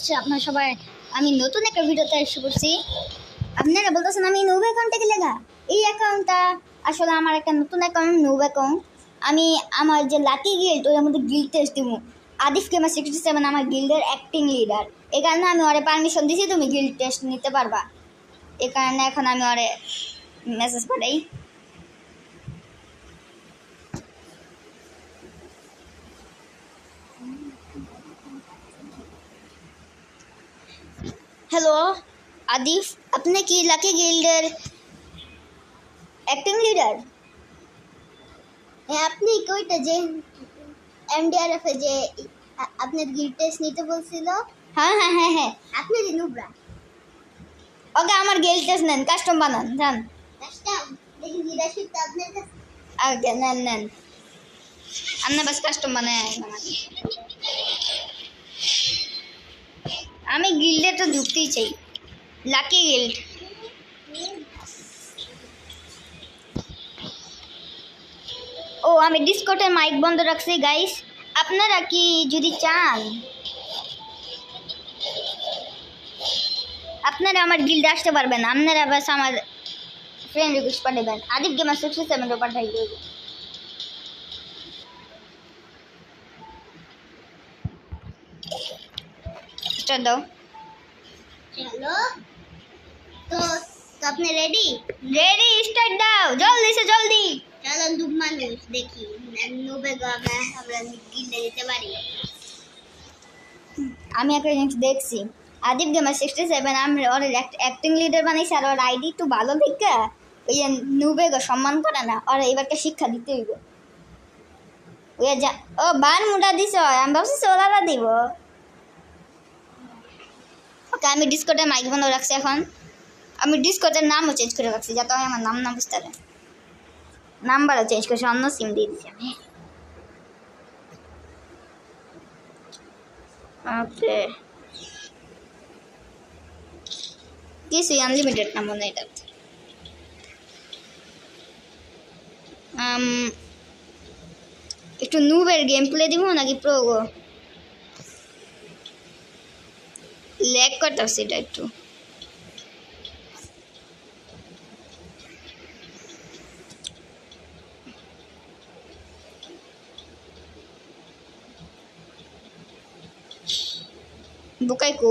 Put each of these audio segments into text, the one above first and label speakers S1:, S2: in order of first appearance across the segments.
S1: করছি, আপনার সবাই, আমি নতুন একটা ভিডিওতে এসে করছি আপনারা বলতেছেন, আমি নোভ অ্যাকাউন্টে কি লেখা? এই অ্যাকাউন্টটা আসলে আমার একটা নতুন অ্যাকাউন্ট নোভ অ্যাকাউন্ট আমি আমার যে লাকি গিল্ড ওর মধ্যে গিল্ড টেস্ট দিব। আদিফ কেমা সিক্সটি সেভেন আমার গিল্ডের অ্যাক্টিং লিডার এই কারণে আমি ওরে পারমিশন দিছি, তুমি গিল্ড টেস্ট নিতে পারবা। এ কারণে এখন আমি ওরে মেসেজ পাঠাই। হ্যালো আদিফ আপনি কি লাকি গিল্ডের অ্যাক্টিং লিডার হ্যাঁ আপনি কইটা যে এমডিআরএফ এ যে আ- আপনার গিল্ড টেস্ট নিতে বলছিল হ্যাঁ হ্যাঁ হ্যাঁ হ্যাঁ আপনি যে নুবরা ওকে আমার গিল্ড টেস্ট নেন কাস্টম বানান যান কাস্টম দেখি লিডারশিপ তো আপনার কাছে আগে নেন নেন আপনি বাস কাস্টম বানায় বানান। আমি গিল্ডে তো ঢুকতেই চাই। লাকি গিল্ড ও, আমি ডিসকটের মাইক বন্ধ রাখছি গাইস আপনারা কি যদি চান, আপনারা আমার গিল্ডে আসতে পারবেন। আপনারা বাস আমার ফ্রেন্ড রিকোয়েস্ট পাঠাবেন। আদিব গেমার সিক্সটি সেভেনও পাঠাই দেবো। স্টার্ট দাও
S2: চলো তো আপনি রেডি
S1: রেডি স্টার্ট দাও জলদি সে জলদি
S2: চলো দুব মানুষ দেখি নুবে গো আমরা গিলে দিতে পারি
S1: আমি একটা জিনিস দেখছি। আদিব গেমার সিক্সটি সেভেন আমি ওর অ্যাক্টিং লিডার বানাইছি আর ওর আইডি একটু ভালো দেখে ওই নুবে গো সম্মান করে না ওর এবারকে শিক্ষা দিতে হইব। ওই যা ও বান মুটা দিছ আমি ভাবছি সোলারা দিব। ওকে আমি ডিসকোটের মাইক বন্ধ রাখছি এখন। আমি ডিসকোটের নামও চেঞ্জ করে রাখছি যাতে আমি আমার নাম না বুঝতে পারে। নাম্বারও চেঞ্জ করছি অন্য সিম দিয়ে দিচ্ছি আমি। ওকে কিছুই আনলিমিটেড না এটা Um, একটু নুবের গেম প্লে দিব নাকি প্রো গো? लेग कर तब से সেটা तू बुकाई को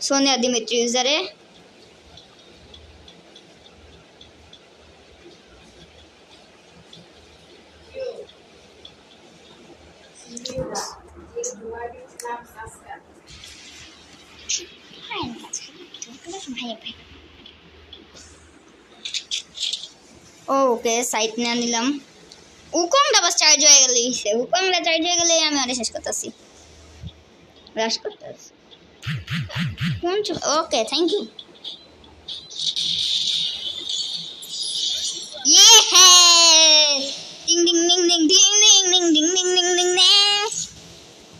S1: सोने आदि में चीज़ जरे ওকে সাইট নিয়ে নিলাম উকমটা বাস চার্জ হয়ে গেলে উকমটা চার্জ হয়ে গেলে আমি আরে শেষ করতেছি রাশ করতেছি ওকে থ্যাংক ইউ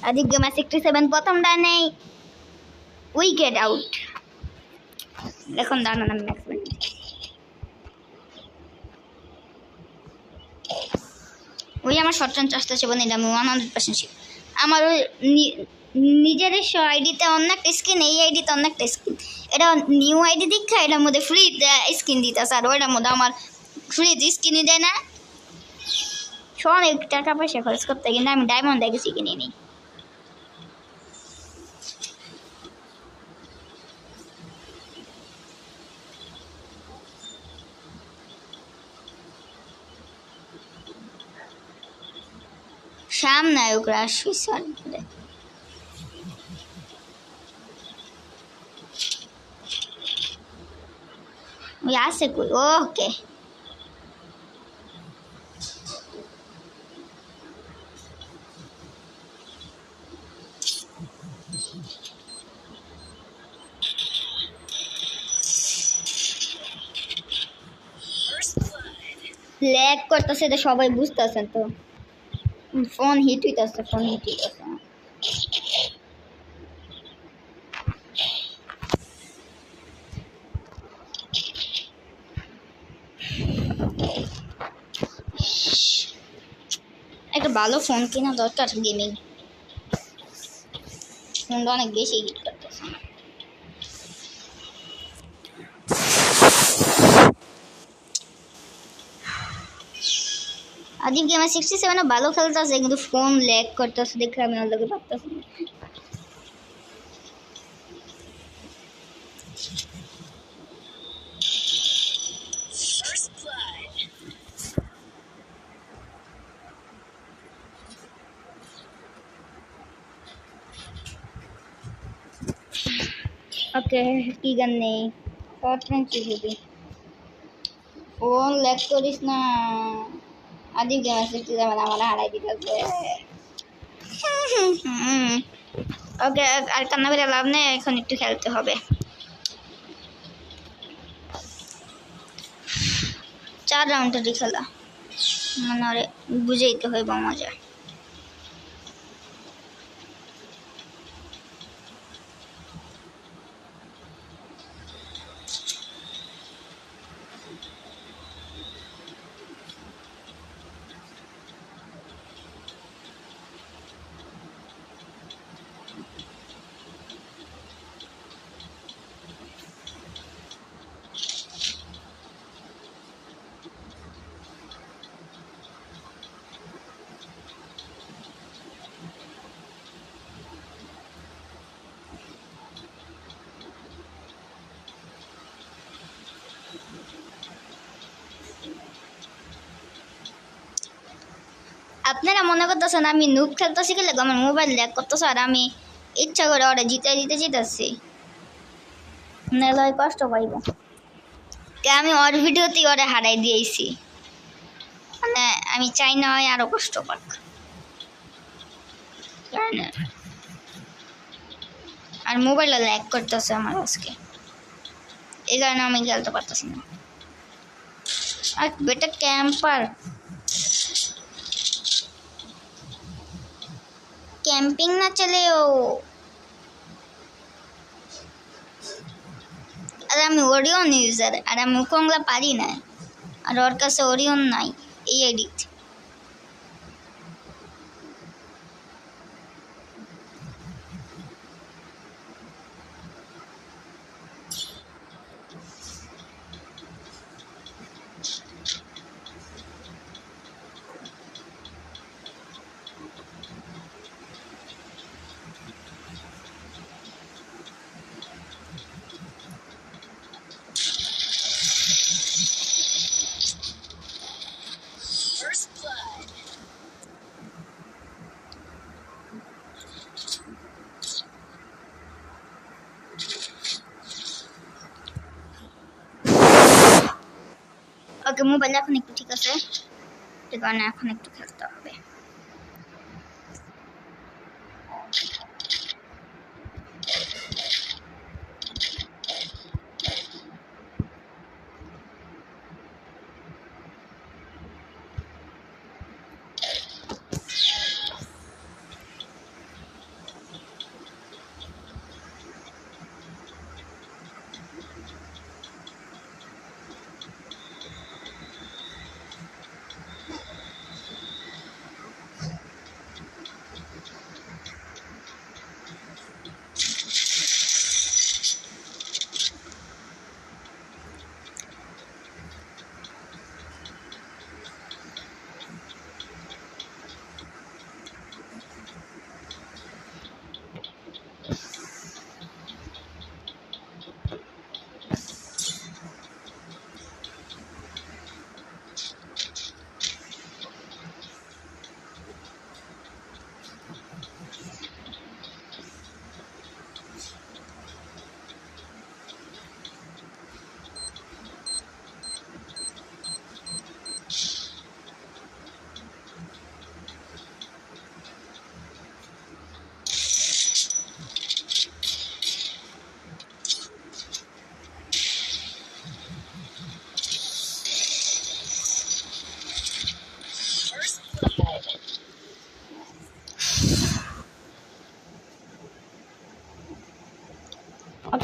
S1: আদিত্য মা সিক্সটি সেভেন প্রথম ডানে উইকেট আউট এখন দাঁড়ান আমি ওই আমার শর্ট চাষতে আছে বলে আমি ওয়ান হান্ড্রেড পার্সেন্ট শিপ আমার ওই নিজের আইডিতে অন্য একটা স্কিন এই আইডিতে অন্য একটা স্কিন এটা নিউ আইডি দীক্ষা, এটার মধ্যে ফ্রি স্কিন দিতেছে আর ওইটার মধ্যে আমার ফ্রি স্কিনই দেয় না, সব টাকা পয়সা খরচ করতে কিন্তু আমি ডায়মন্ড দেখেছি কিনে নিই। শ্যাম নায়ক নায়করা সুইসার্ল্যান্ডে আছে কই ওকে ল্যাগ করতেছে তো সবাই বুঝতেছেন তো। ফোন, হিট হইতেছে ফোন হিট হইতেছে একটা ভালো ফোন কেনা দরকার গেমিং ফোনটা অনেক বেশি হিট করতে করতেছে না আদিব গেমার সিক্সটি সেভেনে ভালো খেলতেছে কিন্তু ফোন ল্যাগ করতেছে দেখে আমি ওর লোকে পারতেছি না ওকে কি গান নেই পার্টনার কি দিবি ফোন ল্যাগ করিস না আছে তুই যেমন আমার হারাই দিতেছে ওকে? আর কান্না করে লাভ নেই, এখন একটু খেলতে হবে। চার রাউন্ডেরই খেলা। মানে ওরে বুঝাইতে হইব মজা। আপনারা মনে করতেছেন আমি নুব খেলতেছি লাগে আমার মোবাইল ল্যাগ করতেছে আর আমি ইচ্ছা করে ওরা জিতে জিতে জিতেছি ওই কষ্ট পাইব। আমি ওর ভিডিওতেই ওরে হারাই দিয়েছি। মানে আমি চাই না হয় আরও কষ্ট পাক। আর মোবাইলও ল্যাগ করতেছে আমার আজকে। এই কারণে আমি খেলতে পারতেছি না। আর বেটা ক্যাম্পার कैंपिंग ना चले हो আর আমি ওরিয়ন ইউজার আর আমি মুখংলা পারি না আর ওর কাছে ওরিয়ন নাই এই এডিট মোবাইল এখন একটু ঠিক আছে। এই কারণে এখন একটু খেলতে।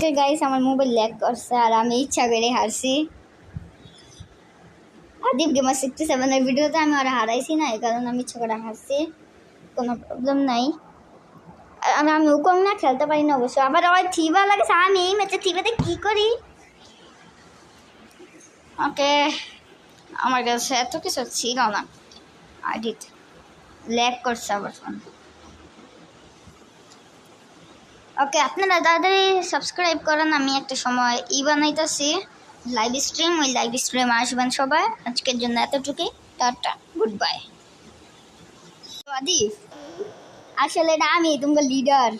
S1: ওকে গাইস আমার মোবাইল ল্যাগ করছে আর আমি ইচ্ছা করে হারছি। আদিব গেমার সিক্সটি সেভেনের ভিডিওতে আমি ওরা হারাইছি না, এই কারণে আমি ইচ্ছা করে হারছি। কোনো প্রবলেম নাই। আর আমি আমি উকং না, খেলতে পারি না অবশ্য। আবার আমার থিবা লাগে আমি এই ম্যাচে থিবাতে কী করি? ওকে আমার কাছে এত কিছু ছিল না। আইডিট ল্যাক করছে আবার। ফোন ওকে আপনারা তাড়াতাড়ি সাবস্ক্রাইব করেন আমি একটা সময় ই বানাইতেছি। লাইভ স্ট্রিম ওই লাইভ স্ট্রিম আসবেন সবাই। আজকের জন্য এতটুকুই টাটা গুড বাই আদি আসলে এটা আমি তোমার লিডার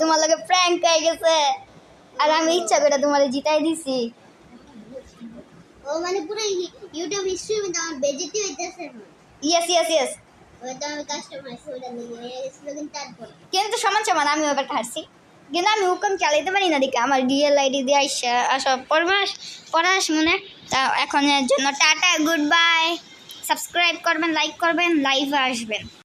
S1: তোমার লগে প্র্যাঙ্ক হয়ে গেছে। আর আমি ইচ্ছা করে তোমার জিতাই দিছি।
S2: ও মানে পুরো ইউটিউব স্ট্রিমে তো আমার বেজেতি হইতেছে।
S1: ইয়েস ইয়েস ইয়েস
S2: কিন্তু
S1: সমান সমান আমি এবার হারছি। কিন্তু আমি হুকম চালাইতে পারি না দেখে। আমার রিয়েল আইডি দিয়ে আসছে আসা পড়বাস পড়াস মনে। তা এখনের জন্য টাটা গুড বাই সাবস্ক্রাইব করবেন লাইক করবেন লাইভে আসবেন।